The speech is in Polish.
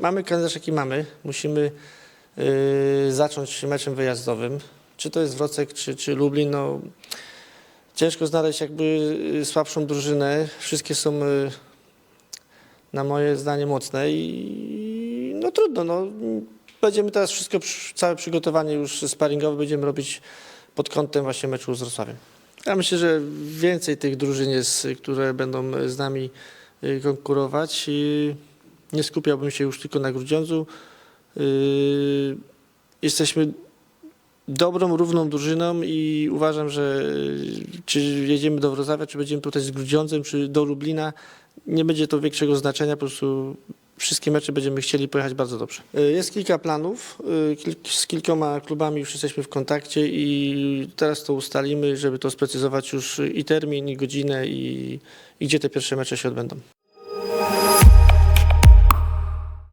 mamy kalendarz jaki mamy. Musimy y, zacząć meczem wyjazdowym. Czy to jest Wrocek, czy, czy Lublin, no ciężko znaleźć jakby y, słabszą drużynę. Wszystkie są y, na moje zdanie mocne i no trudno, no. Będziemy teraz wszystko, całe przygotowanie już sparingowe będziemy robić pod kątem właśnie meczu z Wrocławiem. Ja myślę, że więcej tych drużyn jest, które będą z nami y, konkurować. I nie skupiałbym się już tylko na Grudziądzu. Y, Jesteśmy dobrą, równą drużyną i uważam, że y, czy jedziemy do Wrocławia, czy będziemy tutaj z Grudziądzem, czy do Lublina, nie będzie to większego znaczenia, po prostu wszystkie mecze będziemy chcieli pojechać bardzo dobrze. Y, Jest kilka planów, z kilkoma klubami już jesteśmy w kontakcie i teraz to ustalimy, żeby to sprecyzować już i termin, i godzinę, i, i gdzie te pierwsze mecze się odbędą.